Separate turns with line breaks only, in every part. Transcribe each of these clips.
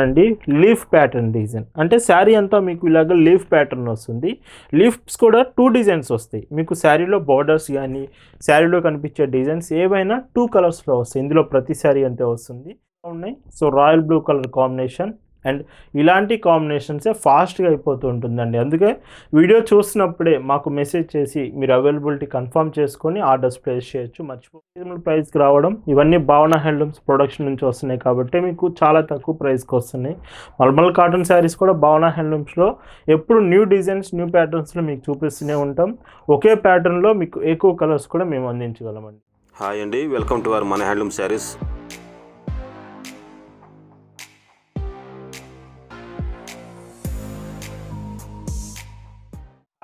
అండి leaf pattern design అంటే శారీ అంతా మీకు ఇలాగ లీఫ్ ప్యాటర్న్ వస్తుంది. లీఫ్స్ కూడా టూ డిజైన్స్ వస్తాయి. మీకు శారీలో బార్డర్స్ కానీ శారీలో కనిపించే డిజైన్స్ ఏవైనా టూ కలర్స్లో వస్తాయి. ఇందులో ప్రతి శారీ అంతే వస్తుంది. ఉన్నాయి. So royal blue colour combination and ఇలాంటి కాంబినేషన్సే ఫాస్ట్గా అయిపోతూ ఉంటుందండి అందుకే వీడియో చూసినప్పుడే మాకు మెసేజ్ చేసి మీరు అవైలబిలిటీ కన్ఫర్మ్ చేసుకొని ఆర్డర్స్ ప్లేస్ చేయొచ్చు. మర్చిపోయి ప్రైస్కి రావడం ఇవన్నీ భావన హ్యాండ్లూమ్స్ ప్రొడక్షన్ నుంచి వస్తున్నాయి కాబట్టి మీకు చాలా తక్కువ ప్రైస్కి వస్తున్నాయి. మల్మల్ కాటన్ శారీస్ కూడా భావన హ్యాండ్లూమ్స్లో ఎప్పుడు న్యూ డిజైన్స్ న్యూ ప్యాటర్న్స్లో మీకు చూపిస్తూనే ఉంటాం. ఒకే ప్యాటర్న్లో మీకు ఎక్కువ కలర్స్ కూడా మేము అందించగలమండి.
హాయ్ అండి వెల్కమ్ టు అవర్ మన హ్యాండ్లూమ్ శారీస్.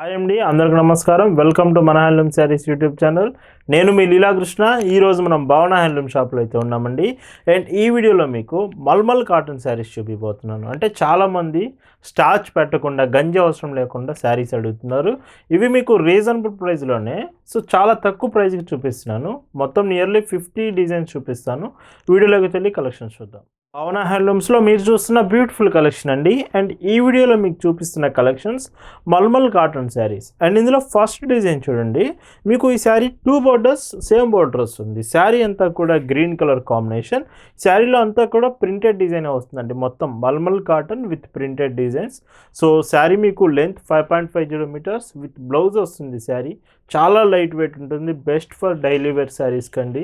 హాయ్ అండి అందరికి నమస్కారం. వెల్కమ్ టు మన హ్యాండ్లూమ్ శారీస్ యూట్యూబ్ ఛానల్ నేను మీ లీలాకృష్ణ ఈరోజు మనం భావన హ్యాండ్లూమ్ షాప్లో అయితే ఉన్నామండి అండ్ ఈ వీడియోలో మీకు మల్మల్ కాటన్ శారీస్ చూపిపోతున్నాను. అంటే చాలామంది స్టార్చ్ పెట్టకుండా గంజి అవసరం లేకుండా శారీస్ అడుగుతున్నారు. ఇవి మీకు రీజనబుల్ ప్రైస్లోనే సో చాలా తక్కువ ప్రైస్కి చూపిస్తున్నాను. మొత్తం నియర్లీ ఫిఫ్టీ డిజైన్స్ చూపిస్తాను. వీడియోలోకి వెళ్ళి కలెక్షన్స్ చూద్దాం. పవన హ్యాండ్లూమ్స్లో మీరు చూస్తున్న బ్యూటిఫుల్ కలెక్షన్ అండి. అండ్ ఈ వీడియోలో మీకు చూపిస్తున్న collections malmal cotton saris and ఇందులో ఫస్ట్ డిజైన్ చూడండి. మీకు ఈ sari two borders same border వస్తుంది శారీ అంతా కూడా గ్రీన్ కలర్ కాంబినేషన్ శారీలో అంతా కూడా ప్రింటెడ్ డిజైన్ వస్తుందండి. మొత్తం malmal cotton with printed designs so sari మీకు length five point five zero metres with blouse వస్తుంది శారీ చాలా లైట్ వెయిట్ ఉంటుంది. Best for daily wear saris కండి.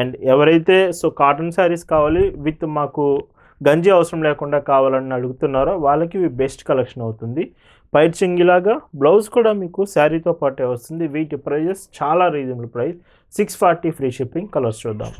అండ్ ఎవరైతే సో కాటన్ శారీస్ కావాలి విత్ మాకు గంజి అవసరం లేకుండా కావాలని అడుగుతున్నారో వాళ్ళకి ఇవి బెస్ట్ కలెక్షన్ అవుతుంది. పైట్ చింగిలాగా బ్లౌజ్ కూడా మీకు శారీతో పాటే వస్తుంది. వీటి ప్రైజెస్ చాలా reasonable price. Six forty free shipping colours చూద్దాం.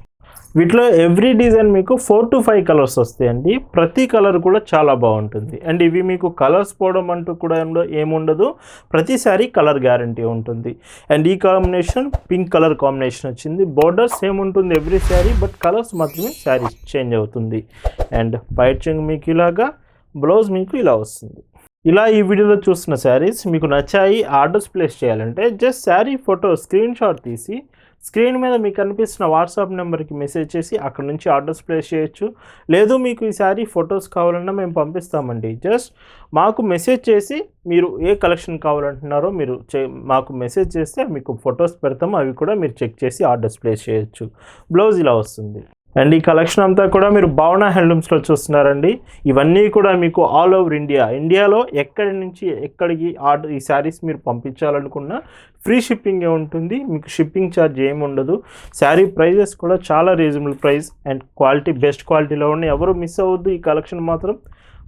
వీటిలో ఎవ్రీ డిజైన్ మీకు ఫోర్ టు ఫైవ్ కలర్స్ వస్తాయండి. ప్రతి కలర్ కూడా చాలా బాగుంటుంది. అండ్ ఇవి మీకు కలర్స్ పోవడం అంటూ కూడా ఏం- ఏముండదు ప్రతిసారి కలర్ గ్యారంటీ ఉంటుంది. అండ్ ఈ కాంబినేషన్ పింక్ కలర్ కాంబినేషన్ వచ్చింది. బోర్డర్ సేమ్ ఉంటుంది ఎవ్రీ శారీ బట్ కలర్స్ మాత్రమే శారీ చేంజ్ అవుతుంది. అండ్ బయట చెంగు మీకు ఇలాగా బ్లౌజ్ మీకు ఇలా వస్తుంది. ఇలా ఈ వీడియోలో చూసిన శారీస్ మీకు నచ్చాయి ఆర్డర్స్ ప్లేస్ చేయాలంటే just sari photo screen shot తీసి స్క్రీన్ మీద మీకు కనిపిస్తున్న వాట్సాప్ నెంబర్కి మెసేజ్ చేసి అక్కడ నుంచి ఆర్డర్స్ ప్లేస్ చేయొచ్చు. లేదు మీకు ఈసారి ఫొటోస్ కావాలన్నా మేము పంపిస్తామండి. జస్ట్ మాకు మెసేజ్ చేసి మీరు ఏ కలెక్షన్ కావాలంటున్నారో మీరు చే మాకు మెసేజ్ చేస్తే మీకు ఫొటోస్ పెడతాము. అవి కూడా మీరు చెక్ చేసి ఆర్డర్స్ ప్లేస్ చేయొచ్చు. బ్లౌజ్ ఇలా వస్తుంది. అండ్ ఈ కలెక్షన్ అంతా కూడా మీరు భావన హ్యాండ్లూమ్స్లో చూస్తున్నారండి. ఇవన్నీ కూడా మీకు ఆల్ ఓవర్ ఇండియా. ఇండియాలో ఎక్కడి నుంచి ఎక్కడికి ఆర్డర్ ఈ శారీస్ మీరు పంపించాలనుకున్నా ఫ్రీ షిప్పింగే ఉంటుంది. మీకు షిప్పింగ్ ఛార్జ్ ఏమి ఉండదు. శారీ ప్రైజెస్ కూడా చాలా reasonable price and quality best క్వాలిటీలో ఉన్నాయి. ఎవరు మిస్ అవ్వద్దు. ఈ కలెక్షన్ మాత్రం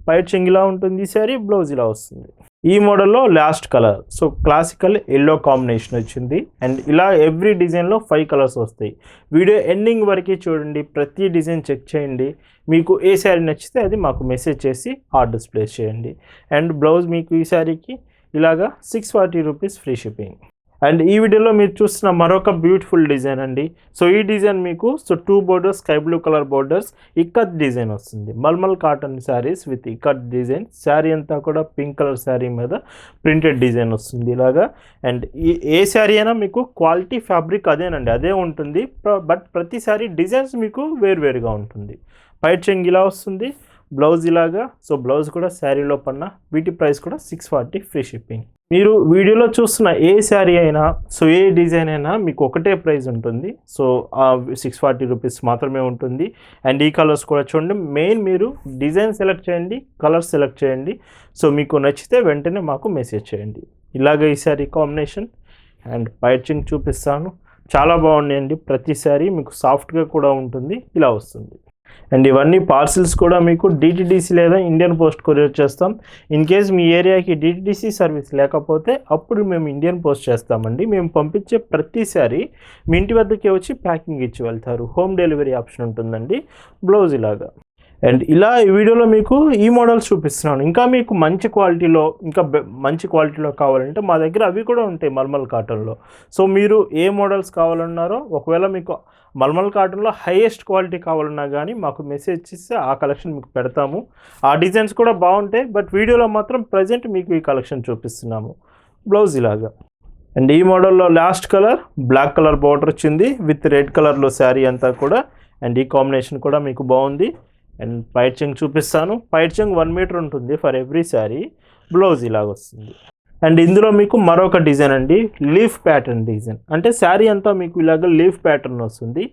వైట్ చెంగిలా ఉంటుంది. ఈ శారీ బ్లౌజ్ ఇలా వస్తుంది. ఈ మోడల్లో last colour. So classical yellow combination వచ్చింది. అండ్ ఇలా ఎవ్రీ డిజైన్లో ఫైవ్ కలర్స్ వస్తాయి. వీడియో ఎండింగ్ వరకు చూడండి. ప్రతి డిజైన్ చెక్ చేయండి. మీకు ఏ శారీ నచ్చితే అది మాకు మెసేజ్ చేసి ఆర్డర్స్ ప్లేస్ చేయండి. అండ్ బ్లౌజ్ మీకు ఈ శారీకి ఇలాగా six forty rupees free shipping and ఈ వీడియోలో మీరు చూస్తున్న మరొక బ్యూటిఫుల్ డిజైన్ అండి. సో ఈ డిజైన్ మీకు so two borders sky blue colour borders ikat design వస్తుంది. Malmal cotton saris with ikat design sari అంతా కూడా పింక్ కలర్ శారీ మీద ప్రింటెడ్ డిజైన్ వస్తుంది ఇలాగా. అండ్ ఈ ఏ శారీ అయినా మీకు క్వాలిటీ ఫ్యాబ్రిక్ అదేనండి. అదే ఉంటుంది. బట్ ప్రతి శారీ డిజైన్స్ మీకు వేరువేరుగా ఉంటుంది. పైట్ చెంగ్ ఇలా వస్తుంది. బ్లౌజ్ ఇలాగా సో బ్లౌజ్ కూడా శారీలో పన్న వీటి ప్రైస్ కూడా సిక్స్ ఫార్టీ ఫ్రీ షిప్పింగ్ మీరు వీడియోలో చూస్తున్న ఏ శారీ అయినా సో ఏ డిజైన్ అయినా మీకు ఒకటే ప్రైస్ ఉంటుంది. సో సిక్స్ ఫార్టీ రూపీస్ మాత్రమే ఉంటుంది. అండ్ ఈ కలర్స్ కూడా చూడండి మెయిన్ మీరు డిజైన్ సెలెక్ట్ చేయండి కలర్ సెలెక్ట్ చేయండి. సో మీకు నచ్చితే వెంటనే మాకు మెసేజ్ చేయండి. ఇలాగ ఈ శారీ కాంబినేషన్ అండ్ పైచింగ్ చూపిస్తాను. చాలా బాగున్నాయండి. ప్రతి శారీ మీకు సాఫ్ట్గా కూడా ఉంటుంది. ఇలా వస్తుంది. అండ్ ఇవన్నీ పార్సిల్స్ కూడా మీకు డిటిడిసి లేదా ఇండియన్ పోస్ట్ కొరియర్ చేస్తాం. ఇన్ కేస్ మీ ఏరియాకి డిటిడిసి సర్వీస్ లేకపోతే అప్పుడు మేము ఇండియన్ పోస్ట్ చేస్తామండి. మేము పంపించే ప్రతిసారి మీ ఇంటి వద్దకే వచ్చి ప్యాకింగ్ ఇచ్చి వెళ్తారు. హోమ్ డెలివరీ ఆప్షన్ ఉంటుందండి. బ్లౌజ్ ఇలాగా. అండ్ ఇలా ఈ వీడియోలో మీకు ఈ మోడల్స్ చూపిస్తున్నాను. ఇంకా మీకు మంచి క్వాలిటీలో ఇంకా మంచి క్వాలిటీలో కావాలంటే మా దగ్గర అవి కూడా ఉంటాయి మల్మల్ కాటన్లో. సో మీరు ఏ మోడల్స్ కావాలన్నారో ఒకవేళ మీకు మల్మల్ కాటన్లో హైయెస్ట్ క్వాలిటీ కావాలన్నా కానీ మాకు మెసేజ్ ఇస్తే ఆ కలెక్షన్ మీకు పెడతాము. ఆ డిజైన్స్ కూడా బాగుంటాయి బట్ వీడియోలో మాత్రం ప్రజెంట్ మీకు ఈ కలెక్షన్ చూపిస్తున్నాము. బ్లౌజ్ ఇలాగా. అండ్ ఈ మోడల్లో last colour black colour border వచ్చింది విత్ రెడ్ కలర్లో శారీ అంతా కూడా. అండ్ ఈ కాంబినేషన్ కూడా మీకు బాగుంది. అండ్ పైట్ చెంగ్ చూపిస్తాను. పైట్ చెంగ్ వన్ మీటర్ ఉంటుంది ఫర్ ఎవ్రీ శారీ బ్లౌజ్ ఇలాగ వస్తుంది అండ్ ఇందులో మీకు మరొక డిజైన్ అండి లీఫ్ ప్యాటర్న్ డిజైన్. అంటే శారీ అంతా మీకు ఇలాగ లీఫ్ ప్యాటర్న్ వస్తుంది.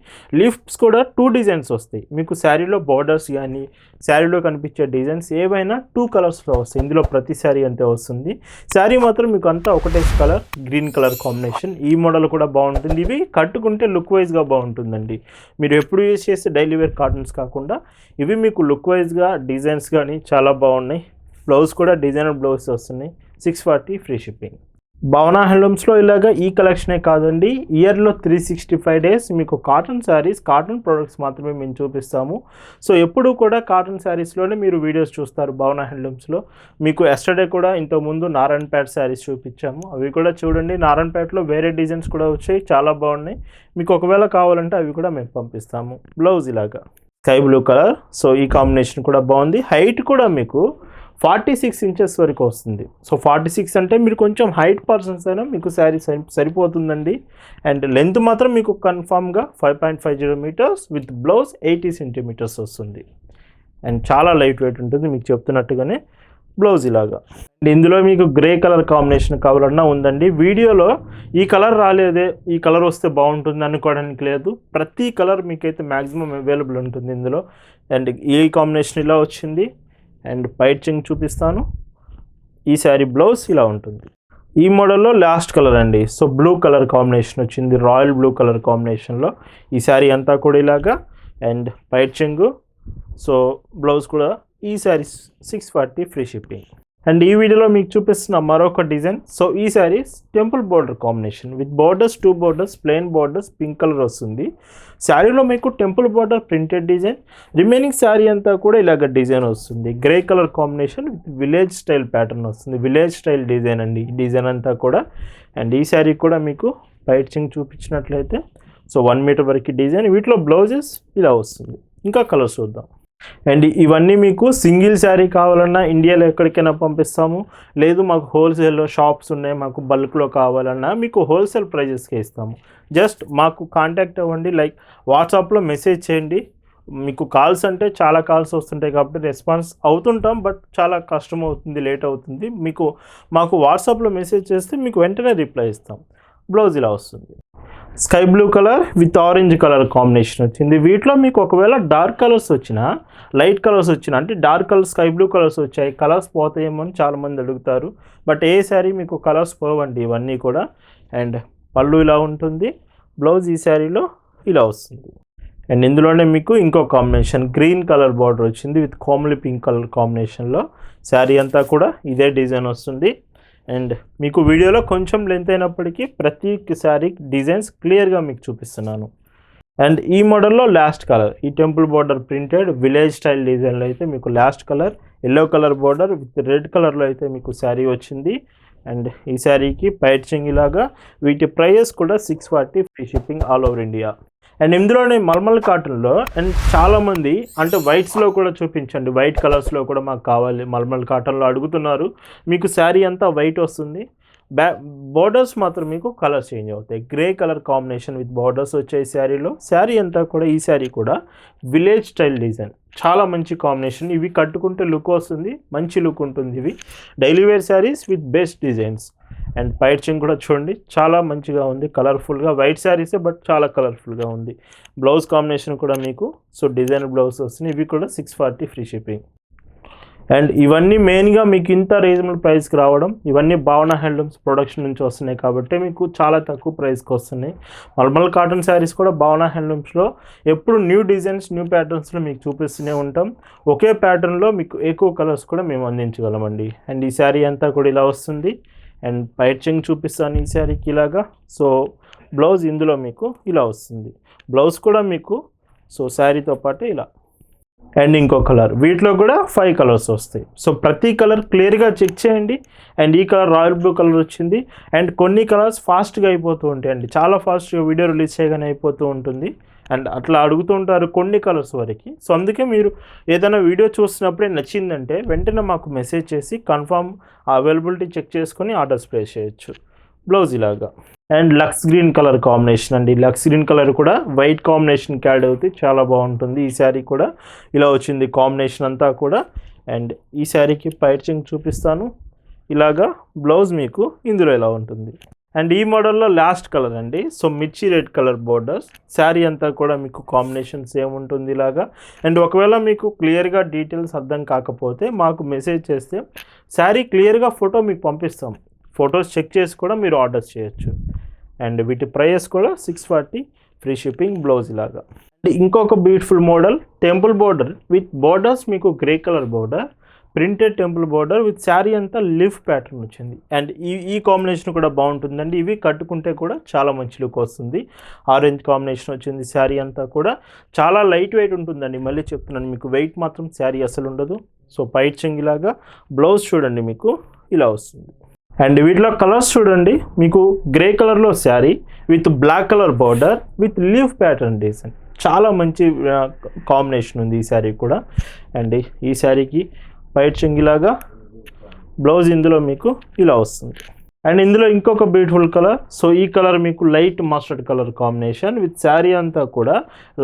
లీఫ్స్ కూడా టూ డిజైన్స్ వస్తాయి. మీకు శారీలో బార్డర్స్ కానీ శారీలో కనిపించే డిజైన్స్ ఏవైనా టూ కలర్స్లో వస్తాయి. ఇందులో ప్రతి శారీ అంతే వస్తుంది. శారీ మాత్రం మీకు అంతా ఒకటే కలర్ గ్రీన్ కలర్ కాంబినేషన్. ఈ మోడల్ కూడా బాగుంటుంది. ఇవి కట్టుకుంటే లుక్ వైజ్గా బాగుంటుందండి. మీరు ఎప్పుడు యూజ్ చేసే డైలీ వేర్ కాటన్స్ కాకుండా ఇవి మీకు లుక్ వైజ్గా డిజైన్స్ కానీ చాలా బాగున్నాయి. బ్లౌజ్ కూడా డిజైనర్ బ్లౌజ్ వస్తున్నాయి. Six forty free shipping. Bhavana హ్యాండ్లూమ్స్లో ఇలాగా ఈ కలెక్షనే కాదండి. ఇయర్లో త్రీ సిక్స్టీ ఫైవ్ డేస్ మీకు కాటన్ శారీస్ కాటన్ ప్రొడక్ట్స్ మాత్రమే మేము చూపిస్తాము. సో ఎప్పుడు కూడా కాటన్ శారీస్లోనే మీరు వీడియోస్ చూస్తారు భవనా హ్యాండ్లూమ్స్లో మీకు ఎస్టర్డే కూడా ఇంతకుముందు నారాయణపేట శారీస్ చూపించాము. అవి కూడా చూడండి. నారాయణపేటలో వేరే డిజైన్స్ కూడా వచ్చాయి. చాలా బాగున్నాయి. మీకు ఒకవేళ కావాలంటే అవి కూడా మేము పంపిస్తాము. బ్లౌజ్ ఇలాగా. Sky blue colour. సో ఈ కాంబినేషన్ కూడా బాగుంది. హైట్ కూడా మీకు ఫార్టీ సిక్స్ ఇంచెస్ వరకు వస్తుంది. సో ఫార్టీ సిక్స్ అంటే మీరు కొంచెం హైట్ పర్సన్స్ అయినా మీకు శారీ సరిపోతుందండి. అండ్ లెంత్ మాత్రం మీకు కన్ఫామ్గా five point five zero metres with blouse eighty centimetres వస్తుంది. అండ్ చాలా లైట్ వెయిట్ ఉంటుంది మీకు చెప్తున్నట్టుగానే బ్లౌజ్ ఇలాగా. అండ్ ఇందులో మీకు గ్రే కలర్ కాంబినేషన్ కావాలన్నా ఉందండి. వీడియోలో ఈ కలర్ రాలేదే ఈ కలర్ వస్తే బాగుంటుంది అనుకోవడానికి లేదు. ప్రతి కలర్ మీకైతే మ్యాక్సిమం అవైలబుల్ ఉంటుంది ఇందులో. అండ్ ఈ కాంబినేషన్ ఇలా వచ్చింది. అండ్ పైట్ చూపిస్తాను. ఈ శారీ బ్లౌజ్ ఇలా ఉంటుంది. ఈ మోడల్లో లాస్ట్ కలర్ అండి. సో బ్లూ కలర్ కాంబినేషన్ వచ్చింది. రాయల్ బ్లూ కలర్ కాంబినేషన్లో ఈ శారీ అంతా కూడా ఇలాగా. అండ్ పైట్ సో బ్లౌజ్ కూడా ఈ sari six forty free shipping and ఈ వీడియోలో మీకు చూపిస్తున్న మరొక డిజైన్ సో ఈ sari temple border combination with borders two borders plain borders pink colour వస్తుంది. శారీలో మీకు temple border printed design remaining sari అంతా కూడా ఇలాగ డిజైన్ వస్తుంది. Grey colour combination with village style pattern వస్తుంది. విలేజ్ స్టైల్ డిజైన్ అండి. ఈ డిజైన్ అంతా కూడా. అండ్ ఈ శారీ కూడా మీకు పైట్ చూపించినట్లయితే సో వన్ మీటర్ వరకు డిజైన్ వీటిలో బ్లౌజెస్ ఇలా వస్తుంది. ఇంకా కలర్స్ చూద్దాం. అండ్ ఇవన్నీ మీకు సింగిల్ శారీ కావాలన్నా ఇండియాలో ఎక్కడికైనా పంపిస్తాము. లేదు మాకు హోల్సేల్లో షాప్స్ ఉన్నాయి మాకు బల్క్లో కావాలన్నా మీకు హోల్సేల్ ప్రైజెస్కే ఇస్తాము. జస్ట్ మాకు కాంటాక్ట్ అవ్వండి లైక్ వాట్సాప్లో మెసేజ్ చేయండి. మీకు కాల్స్ అంటే చాలా కాల్స్ వస్తుంటాయి కాబట్టి రెస్పాన్స్ అవుతుంటాం బట్ చాలా కష్టం అవుతుంది లేట్ అవుతుంది. మీకు మాకు వాట్సాప్లో మెసేజ్ చేస్తే మీకు వెంటనే రిప్లై ఇస్తాం. బ్లౌజ్ ఇలా వస్తుంది. Sky blue colour with orange colour combination వచ్చింది. వీటిలో మీకు ఒకవేళ డార్క్ కలర్స్ వచ్చినా లైట్ కలర్స్ వచ్చినా అంటే dark colour sky blue colours వచ్చాయి కలర్స్ పోతాయేమో అని చాలామంది అడుగుతారు. బట్ ఏ శారీ మీకు కలర్స్ పోవండి ఇవన్నీ కూడా. అండ్ పళ్ళు ఇలా ఉంటుంది బ్లౌజ్ ఈ శారీలో ఇలా వస్తుంది. అండ్ ఇందులోనే మీకు ఇంకో కాంబినేషన్ గ్రీన్ కలర్ బార్డర్ వచ్చింది విత్ కోమలి పింక్ కలర్ కాంబినేషన్లో. శారీ అంతా కూడా ఇదే డిజైన్ వస్తుంది. అండ్ మీకు వీడియోలో కొంచెం లెంత్ అయినప్పటికీ ప్రతిసారి శారీ డిజైన్స్ క్లియర్గా మీకు చూపిస్తున్నాను. అండ్ ఈ మోడల్లో లాస్ట్ కలర్ ఈ temple border printed village style డిజైన్లో అయితే మీకు last colour yellow colour border with red కలర్లో అయితే మీకు శారీ వచ్చింది. అండ్ ఈ శారీకి పైట్ చెంగిలాగా వీటి ప్రైజెస్ కూడా six forty free shipping all over India and ఇందులోనే మల్మల్ కాటన్లో అండ్ చాలామంది అంటే వైట్స్లో కూడా చూపించండి. వైట్ కలర్స్లో కూడా మాకు కావాలి మల్మల్ కాటన్లో అడుగుతున్నారు. మీకు శారీ అంతా వైట్ వస్తుంది. బోర్డర్స్ మాత్రం మీకు కలర్ చేంజ్ అవుతాయి. Grey colour combination with borders వచ్చాయి శారీలో శారీ అంతా కూడా ఈ శారీ కూడా విలేజ్ స్టైల్ డిజైన్ చాలా మంచి కాంబినేషన్ ఇవి కట్టుకుంటే లుక్ వస్తుంది మంచి లుక్ ఉంటుంది ఇవి. Daily wear saris with best designs and పైర్చింగ్ కూడా చూడండి చాలా మంచిగా ఉంది. కలర్ఫుల్గా వైట్ శారీసే బట్ చాలా కలర్ఫుల్గా ఉంది. బ్లౌజ్ కాంబినేషన్ కూడా మీకు సో డిజైన్ బ్లౌజ్ వస్తుంది. ఇవి కూడా six forty free shipping and ఇవన్నీ మెయిన్గా మీకు ఇంత రీజనబుల్ ప్రైస్కి రావడం ఇవన్నీ భావన హ్యాండ్లూమ్స్ ప్రొడక్షన్ నుంచి వస్తున్నాయి కాబట్టి మీకు చాలా తక్కువ ప్రైస్కి వస్తున్నాయి. మల్మల్ కాటన్ శారీస్ కూడా భావన హ్యాండ్లూమ్స్లో ఎప్పుడు న్యూ డిజైన్స్ న్యూ ప్యాటర్న్స్లో మీకు చూపిస్తూనే ఉంటాం. ఒకే ప్యాటర్న్లో మీకు ఎక్కువ కలర్స్ కూడా మేము అందించగలమండి. అండ్ ఈ శారీ అంతా కూడా ఇలా వస్తుంది. అండ్ పైచింగ్ చూపిస్తాను ఈ శారీకి ఇలాగా. సో బ్లౌజ్ ఇందులో మీకు ఇలా వస్తుంది. బ్లౌజ్ కూడా మీకు సో శారీతో పాటు ఇలా. అండ్ ఇంకో కలర్ వీటిలో కూడా ఫైవ్ కలర్స్ వస్తాయి. సో ప్రతి కలర్ క్లియర్గా చెక్ చేయండి. అండ్ ఈ కలర్ రాయల్ బ్లూ కలర్ వచ్చింది. అండ్ కొన్ని కలర్స్ ఫాస్ట్గా అయిపోతూ ఉంటాయండి చాలా ఫాస్ట్గా వీడియో రిలీజ్ చేయగానే అయిపోతూ ఉంటుంది. అండ్ అట్లా అడుగుతూ ఉంటారు కొన్ని కలర్స్ వరకు. సో అందుకే మీరు ఏదైనా వీడియో చూసినప్పుడే నచ్చిందంటే వెంటనే మాకు మెసేజ్ చేసి కన్ఫామ్ అవైలబిలిటీ చెక్ చేసుకొని ఆర్డర్స్ ప్లేస్ చేయొచ్చు. బ్లౌజ్ ఇలాగా. And lux green colour combination అండి. లక్స్ గ్రీన్ కలర్ కూడా వైట్ కాంబినేషన్ క్యాడ్ అవుతే చాలా బాగుంటుంది. ఈ శారీ కూడా ఇలా వచ్చింది కాంబినేషన్ అంతా కూడా. అండ్ ఈ శారీకి పైచింగ్ చూపిస్తాను. ఇలాగా బ్లౌజ్ మీకు ఇందులో ఇలా ఉంటుంది. అండ్ ఈ మోడల్లో లాస్ట్ కలర్ అండి. సో మిర్చి రెడ్ కలర్ బోర్డర్స్. శారీ అంతా కూడా మీకు కాంబినేషన్ సేమ్ ఉంటుంది ఇలాగా. అండ్ ఒకవేళ మీకు క్లియర్గా డీటెయిల్స్ అర్థం కాకపోతే మాకు మెసేజ్ చేస్తే శారీ క్లియర్గా ఫోటో మీకు పంపిస్తాం. ఫొటోస్ చెక్ చేసి కూడా మీరు ఆర్డర్ చేయొచ్చు. అండ్ వీటి ప్రైస్ కూడా six forty free shipping blouse ఇలాగా అండ్ ఇంకొక beautiful model temple border with borders మీకు grey colour border printed temple border with sari అంతా లిఫ్ ప్యాటర్న్ వచ్చింది. అండ్ ఈ ఈ కాంబినేషన్ కూడా బాగుంటుందండి. ఇవి కట్టుకుంటే కూడా చాలా మంచి లుక్ వస్తుంది. ఆరెంజ్ కాంబినేషన్ వచ్చింది శారీ అంతా కూడా. చాలా లైట్ వెయిట్ ఉంటుందండి. మళ్ళీ చెప్తున్నాను మీకు వెయిట్ మాత్రం శారీ అసలు ఉండదు. సో పైట్ చెంగిలాగా బ్లౌజ్ చూడండి మీకు ఇలా వస్తుంది. అండ్ వీటిలో కలర్స్ చూడండి. మీకు గ్రే కలర్లో sari with black colour border with leaf pattern design. చాలా మంచి కాంబినేషన్ ఉంది ఈ శారీ కూడా. అండ్ ఈ శారీకి వైట్ చెంగిలాగా బ్లౌజ్ ఇందులో మీకు ఇలా వస్తుంది. అండ్ ఇందులో ఇంకొక బ్యూటిఫుల్ కలర్. సో ఈ కలర్ మీకు light mustard colour combination with sari అంతా కూడా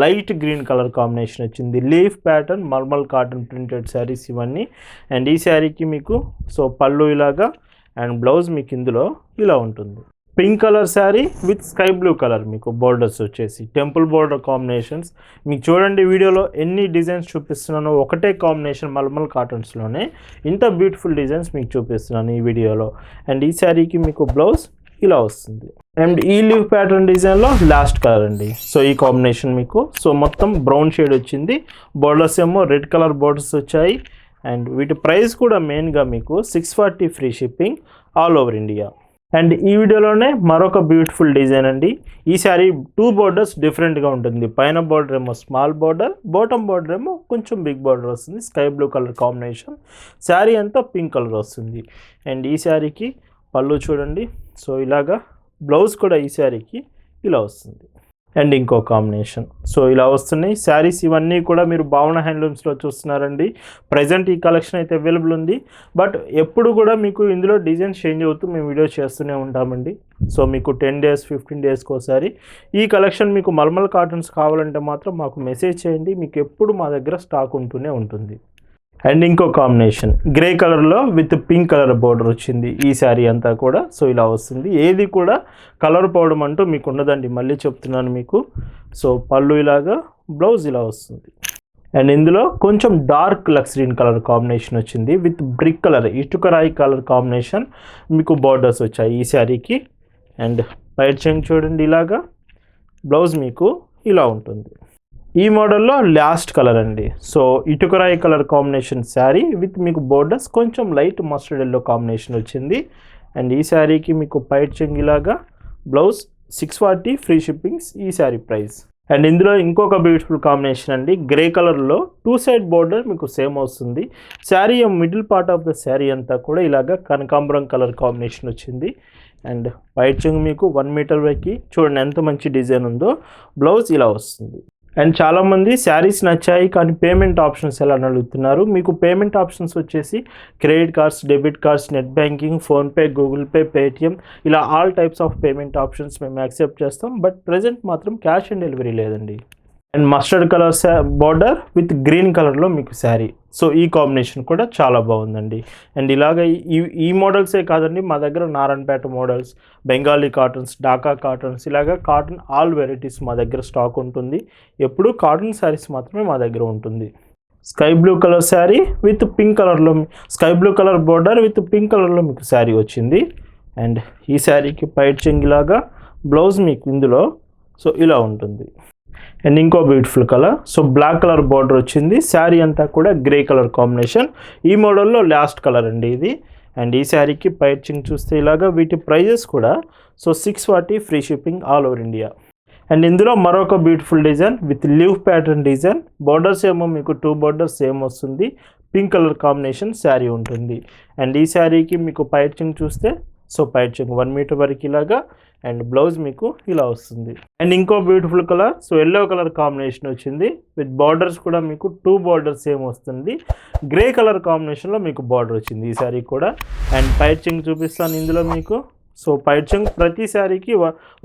లైట్ గ్రీన్ కలర్ కాంబినేషన్ వచ్చింది. Leaf pattern mulmul cotton printed saris ఇవన్నీ. అండ్ ఈ శారీకి మీకు సో పళ్ళు ఇలాగా అండ్ బ్లౌజ్ మీకు ఇందులో ఇలా ఉంటుంది. Pink colour sari with sky blue colour మీకు బోర్డర్స్ వచ్చేసి. టెంపుల్ బోర్డర్ కాంబినేషన్స్ మీకు చూడండి వీడియోలో ఎన్ని డిజైన్స్ చూపిస్తున్నానో ఒకటే కాంబినేషన్ మల్మల్ కాటన్స్లోనే ఇంత బ్యూటిఫుల్ డిజైన్స్ మీకు చూపిస్తున్నాను ఈ వీడియోలో. అండ్ ఈ శారీకి మీకు బ్లౌజ్ ఇలా వస్తుంది. అండ్ ఈ లీవ్ ప్యాటర్న్ డిజైన్లో లాస్ట్ కలర్ అండి. సో ఈ కాంబినేషన్ మీకు. సో మొత్తం బ్రౌన్ షేడ్ వచ్చింది. బోర్డర్స్ ఏమో రెడ్ కలర్ బోర్డర్స్ వచ్చాయి. అండ్ వీటి ప్రైస్ కూడా మెయిన్గా మీకు six forty free shipping all over India. And ఈ వీడియోలోనే మరొక బ్యూటిఫుల్ డిజైన్ అండి. ఈ శారీ టూ బోర్డర్స్ డిఫరెంట్గా ఉంటుంది. పైన బోర్డర్ ఏమో స్మాల్ బోర్డర్ బాటమ్ బోర్డర్ ఏమో కొంచెం బిగ్ బోర్డర్ వస్తుంది. Sky blue colour combination. Sari అంతా పింక్ కలర్ వస్తుంది. అండ్ ఈ శారీకి పళ్ళు చూడండి. సో ఇలాగా బ్లౌజ్ కూడా ఈ శారీకి ఇలా వస్తుంది. అండ్ ఇంకో కాంబినేషన్. సో ఇలా వస్తున్నాయి. శారీస్ ఇవన్నీ కూడా మీరు భావన హ్యాండ్లూమ్స్లో చూస్తున్నారండి. ప్రజెంట్ ఈ కలెక్షన్ అయితే అవైలబుల్ ఉంది. బట్ ఎప్పుడు కూడా మీకు ఇందులో డిజైన్స్ చేంజ్ అవుతూ మేము వీడియో చేస్తూనే ఉంటామండి. సో మీకు టెన్ డేస్ ఫిఫ్టీన్ డేస్కి ఒకసారి ఈ కలెక్షన్ మీకు మల్మల్ కాటన్స్ కావాలంటే మాత్రం మాకు మెసేజ్ చేయండి. మీకు ఎప్పుడు మా దగ్గర స్టాక్ ఉంటూనే ఉంటుంది. అండ్ ఇంకో కాంబినేషన్. గ్రే కలర్లో విత్ పింక్ కలర్ బోర్డర్ వచ్చింది ఈ శారీ అంతా కూడా. సో ఇలా వస్తుంది. ఏది కూడా కలర్ పోవడం అంటూ మీకు ఉండదండి. మళ్ళీ చెప్తున్నాను మీకు. సో పళ్ళు ఇలాగా బ్లౌజ్ ఇలా వస్తుంది. అండ్ ఇందులో కొంచెం డార్క్ లక్సరీన్ కలర్ కాంబినేషన్ వచ్చింది. విత్ బ్రిక్ కలర్ ఇటుక రాయి కలర్ కాంబినేషన్ మీకు బార్డర్స్ వచ్చాయి ఈ శారీకి. అండ్ పైట్ చెంగ్ చూడండి ఇలాగా. బ్లౌజ్ మీకు ఇలా ఉంటుంది. ఈ మోడల్లో లాస్ట్ కలర్ అండి. సో ఇటుకరాయి కలర్ కాంబినేషన్ శారీ విత్ మీకు బోర్డర్స్ కొంచెం లైట్ మస్టర్డ్ ఎల్లో కాంబినేషన్ వచ్చింది. అండ్ ఈ శారీకి మీకు పైట్ చెంగిలాగా blouse six forty free shippings ఈ శారీ ప్రైస్. అండ్ ఇందులో ఇంకొక బ్యూటిఫుల్ కాంబినేషన్ అండి. గ్రే కలర్లో టూ సైడ్ బోర్డర్ మీకు సేమ్ వస్తుంది. Sari middle part of the sari అంతా కూడా ఇలాగా కనకాంబరం కలర్ కాంబినేషన్ వచ్చింది. అండ్ వైట్ చెంగు మీకు వన్ మీటర్ వైకి చూడండి ఎంత మంచి డిజైన్ ఉందో. బ్లౌజ్ ఇలా వస్తుంది. అండ్ చాలామంది శారీస్ నచ్చాయి కానీ పేమెంట్ ఆప్షన్స్ ఎలా అని అడుగుతున్నారు? మీకు పేమెంట్ ఆప్షన్స్ వచ్చేసి credit cards debit cards net banking PhonePe Google Pay Paytm ఇలా all types of payment options మేము యాక్సెప్ట్ చేస్తాం. బట్ ప్రజెంట్ మాత్రం క్యాష్ ఆన్ డెలివరీ లేదండి. And mustard colour border with green కలర్లో మీకు శారీ. సో ఈ కాంబినేషన్ కూడా చాలా బాగుందండి. అండ్ ఇలాగ ఈ ఈ మోడల్సే కాదండి మా దగ్గర Narayanpet models Bengali cottons Dhaka cottons ఇలాగ కాటన్ ఆల్ వెరైటీస్ మా దగ్గర స్టాక్ ఉంటుంది. ఎప్పుడు కాటన్ శారీస్ మాత్రమే మా దగ్గర ఉంటుంది. Sky blue colour sari with pink కలర్లో sky blue colour border with pink కలర్లో మీకు శారీ వచ్చింది. అండ్ ఈ శారీకి పైట్ చెంగిలాగా బ్లౌజ్ మీకు ఇందులో. సో ఇలా ఉంటుంది. అండ్ ఇంకో beautiful colour so black colour border వచ్చింది. శారీ అంతా కూడా గ్రే కలర్ కాంబినేషన్ ఈ మోడల్లో లాస్ట్ కలర్ అండి ఇది. అండ్ ఈ శారీకి పైచింగ్ చూస్తే ఇలాగా వీటి ప్రైజెస్ కూడా so six forty free shipping all over India and ఇందులో మరొక beautiful design with leaf pattern design borders ఏమో మీకు టూ బార్డర్స్ సేమ్ వస్తుంది. పింక్ కలర్ కాంబినేషన్ శారీ ఉంటుంది. అండ్ ఈ శారీకి మీకు పైచింగ్ చూస్తే సో పైచింగ్ వన్ మీటర్ వరకు ఇలాగా అండ్ బ్లౌజ్ మీకు ఇలా వస్తుంది. అండ్ ఇంకో beautiful colour so yellow colour combination వచ్చింది. విత్ బార్డర్స్ కూడా మీకు టూ బార్డర్స్ సేమ్ వస్తుంది. గ్రే కలర్ కాంబినేషన్లో మీకు బార్డర్ వచ్చింది ఈ సారీ కూడా. అండ్ పైచింగ్ చూపిస్తాను ఇందులో మీకు. సో పైచంగ్ ప్రతి శారీకి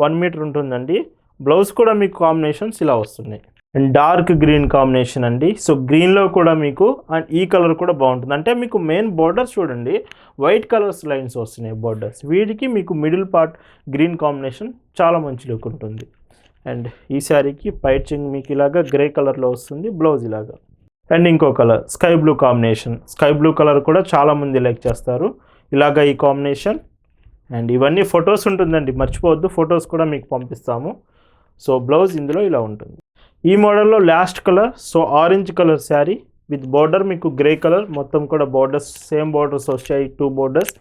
వన్ మీటర్ ఉంటుందండి. బ్లౌజ్ కూడా మీకు కాంబినేషన్స్ ఇలా వస్తున్నాయి. అండ్ డార్క్ గ్రీన్ కాంబినేషన్ అండి. సో గ్రీన్లో కూడా మీకు అండ్ ఈ కలర్ కూడా బాగుంటుంది. అంటే మీకు మెయిన్ బార్డర్స్ చూడండి. వైట్ కలర్స్ లైన్స్ వస్తున్నాయి బార్డర్స్. వీటికి మీకు మిడిల్ పార్ట్ గ్రీన్ కాంబినేషన్ చాలా మంచి లుక్ ఉంటుంది. అండ్ ఈ శారీకి పైచింగ్ మీకు ఇలాగా గ్రే కలర్లో వస్తుంది బ్లౌజ్ ఇలాగా. అండ్ ఇంకో colour sky blue combination. Sky blue colour కూడా చాలామంది లైక్ చేస్తారు. ఇలాగా ఈ కాంబినేషన్. అండ్ ఇవన్నీ ఫొటోస్ ఉంటుందండి. మర్చిపోవద్దు. ఫొటోస్ కూడా మీకు పంపిస్తాము. సో బ్లౌజ్ ఇందులో ఇలా ఉంటుంది. ఈ మోడల్లో last colour so orange colour sari with border మీకు గ్రే కలర్. మొత్తం కూడా బార్డర్స్ సేమ్ బార్డర్స్ వచ్చాయి టూ బార్డర్స్.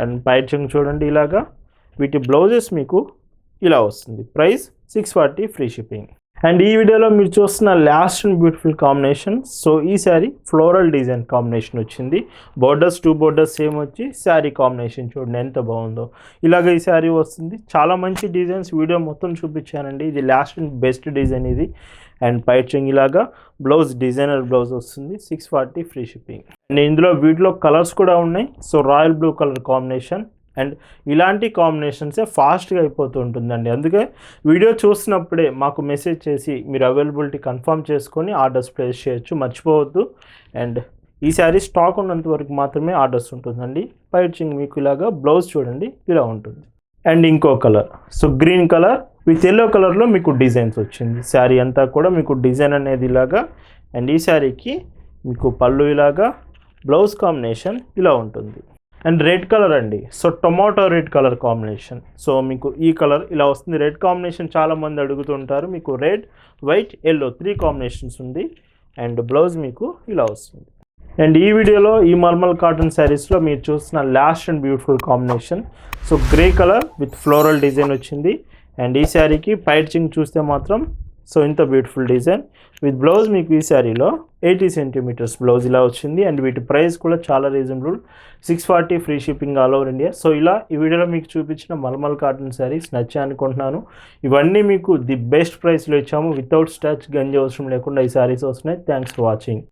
అండ్ పైచింగ్ చూడండి ఇలాగా. వీటి బ్లౌజెస్ మీకు ఇలా వస్తుంది. Price six forty free shipping. And ఈ వీడియోలో మీరు చూస్తున్న last and beautiful combination so ఈ శారీ ఫ్లోరల్ డిజైన్ కాంబినేషన్ వచ్చింది. బోర్డర్స్ టూ బోర్డర్స్ సేమ్ వచ్చి శారీ కాంబినేషన్ చూడండి ఎంత బాగుందో. ఇలాగ ఈ శారీ వస్తుంది. చాలా మంచి డిజైన్స్ వీడియో మొత్తం చూపించానండి. ఇది లాస్ట్ అండ్ బెస్ట్ డిజైన్ ఇది. అండ్ పైచింగ్ ఇలాగా బ్లౌజ్ డిజైనర్ బ్లౌజ్ వస్తుంది. Six forty free shipping and ఇందులో వీటిలో కలర్స్ కూడా ఉన్నాయి. So royal blue colour combination and ఇలాంటి కాంబినేషన్సే ఫాస్ట్గా అయిపోతూ ఉంటుందండి. అందుకే వీడియో చూసినప్పుడే మాకు మెసేజ్ చేసి మీరు అవైలబిలిటీ కన్ఫర్మ్ చేసుకొని ఆర్డర్స్ ప్లేస్ చేయొచ్చు మర్చిపోవద్దు. అండ్ ఈ శారీ స్టాక్ ఉన్నంత వరకు మాత్రమే ఆర్డర్స్ ఉంటుందండి. పైచింగ్ మీకు ఇలాగా బ్లౌజ్ చూడండి ఇలా ఉంటుంది. అండ్ ఇంకో colour. So green colour with yellow కలర్లో మీకు డిజైన్స్ వచ్చింది. శారీ అంతా కూడా మీకు డిజైన్ అనేది ఇలాగా అండ్ ఈ శారీకి మీకు పళ్ళు ఇలాగా బ్లౌజ్ కాంబినేషన్ ఇలా ఉంటుంది. అండ్ రెడ్ కలర్ అండి. So tomato red colour combination. So మీకు ఈ కలర్ ఇలా వస్తుంది. రెడ్ కాంబినేషన్ చాలామంది అడుగుతుంటారు. మీకు red white yellow three combinations ఉంది. అండ్ బ్లౌజ్ మీకు ఇలా వస్తుంది. అండ్ ఈ వీడియోలో ఈ మల్మల్ కాటన్ శారీస్లో మీరు చూసిన last and beautiful combination. So grey colour with floral design వచ్చింది. అండ్ ఈ శారీకి పైచింగ్ చూస్తే మాత్రం సో ఇంత బ్యూటిఫుల్ డిజైన్ విత్ బ్లౌజ్ మీకు ఈ శారీలో ఎయిటీ సెంటీమీటర్స్ బ్లౌజ్ ఇలా వచ్చింది అండ్ వీటి ప్రైస్ కూడా చాలా reasonable six forty free shipping all over India so ఇలా ఈ వీడియోలో మీకు చూపించిన మల్మల్ కాటన్ శారీస్ నచ్చాయి అనుకుంటున్నాను. ఇవన్నీ మీకు ది బెస్ట్ ప్రైస్లో ఇచ్చాము. వితౌట్ స్టాచ్ గంజి అవసరం లేకుండా ఈ శారీస్ వస్తున్నాయి. Thanks for watching